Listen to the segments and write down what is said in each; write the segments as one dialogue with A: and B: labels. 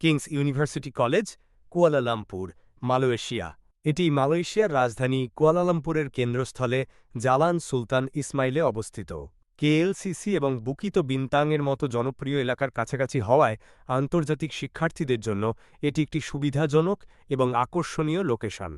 A: Kings University College, Kuala Lumpur, Malaysia. এটি মালয়েশিয়ার রাজধানী কুয়ালালামপুরের কেন্দ্রস্থলে জালান সুলতান ইসমাইলে অবস্থিত। কেএলসিসি এবং বুকিত বিনতাংয়ের মতো জনপ্রিয় এলাকার কাছাকাছি হওয়ায় আন্তর্জাতিক শিক্ষার্থীদের জন্য এটি একটি সুবিধাজনক এবং আকর্ষণীয় লোকেশন।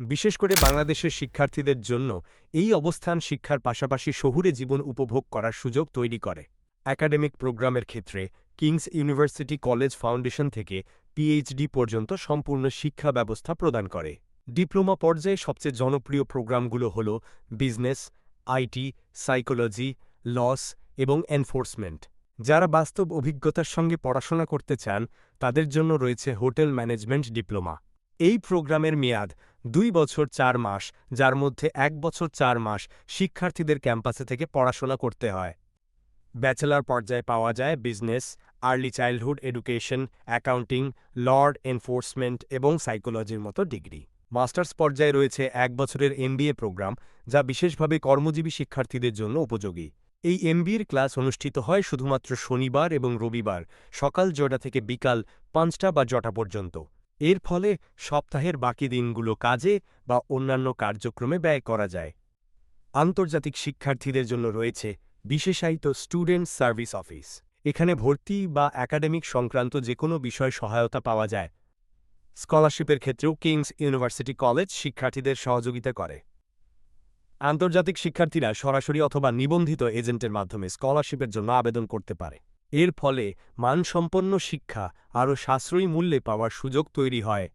A: বিশেষ করে বাংলাদেশের শিক্ষার্থীদের জন্য এই অবস্থান শিক্ষার পাশাপাশি শহুরে জীবন উপভোগ করার সুযোগ তৈরি করে। একাডেমিক প্রোগ্রামের ক্ষেত্রে কিংস ইউনিভার্সিটি কলেজ ফাউন্ডেশন থেকে পিএইচডি পর্যন্ত সম্পূর্ণ শিক্ষা ব্যবস্থা প্রদান করে। ডিপ্লোমা পর্যায়ে সবচেয়ে জনপ্রিয় প্রোগ্রামগুলো হল বিজনেস আইটি সাইকোলজি, লস এবং এনফোর্সমেন্ট। যারা বাস্তব অভিজ্ঞতার সঙ্গে পড়াশোনা করতে চান, তাদের জন্য রয়েছে হোটেল ম্যানেজমেন্ট ডিপ্লোমা। এই প্রোগ্রামের মেয়াদ দুই বছর চার মাস, যার মধ্যে এক বছর চার মাস শিক্ষার্থীদের ক্যাম্পাসে থেকে পড়াশোনা করতে হয়। ব্যাচেলর পর্যায়ে পাওয়া যায় business, early childhood education, accounting, law enforcement এবং সাইকোলজির মতো ডিগ্রি। মাস্টার্স পর্যায়ে রয়েছে এক বছরের এমবিএ প্রোগ্রাম, যা বিশেষভাবে কর্মজীবী শিক্ষার্থীদের জন্য উপযোগী। এই এমবিএর ক্লাস অনুষ্ঠিত হয় শুধুমাত্র শনিবার এবং রবিবার, সকাল জটা থেকে বিকাল পাঁচটা বা জটা পর্যন্ত। এর ফলে সপ্তাহের বাকি দিনগুলো কাজে বা অন্যান্য কার্যক্রমে ব্যয় করা যায়। আন্তর্জাতিক শিক্ষার্থীদের জন্য রয়েছে বিশেষায়িত স্টুডেন্ট সার্ভিস অফিস। এখানে ভর্তি বা একাডেমিক সংক্রান্ত যে কোনো বিষয় সহায়তা পাওয়া যায়। স্কলারশিপের ক্ষেত্রেও কিংস ইউনিভার্সিটি কলেজ শিক্ষার্থীদের সহযোগিতা করে। আন্তর্জাতিক শিক্ষার্থীরা সরাসরি অথবা নিবন্ধিত এজেন্টের মাধ্যমে স্কলারশিপের জন্য আবেদন করতে পারে। এর ফলে মানসম্পন্ন শিক্ষা আরও সাশ্রয়ী মূল্যে পাওয়ার সুযোগ তৈরি হয়।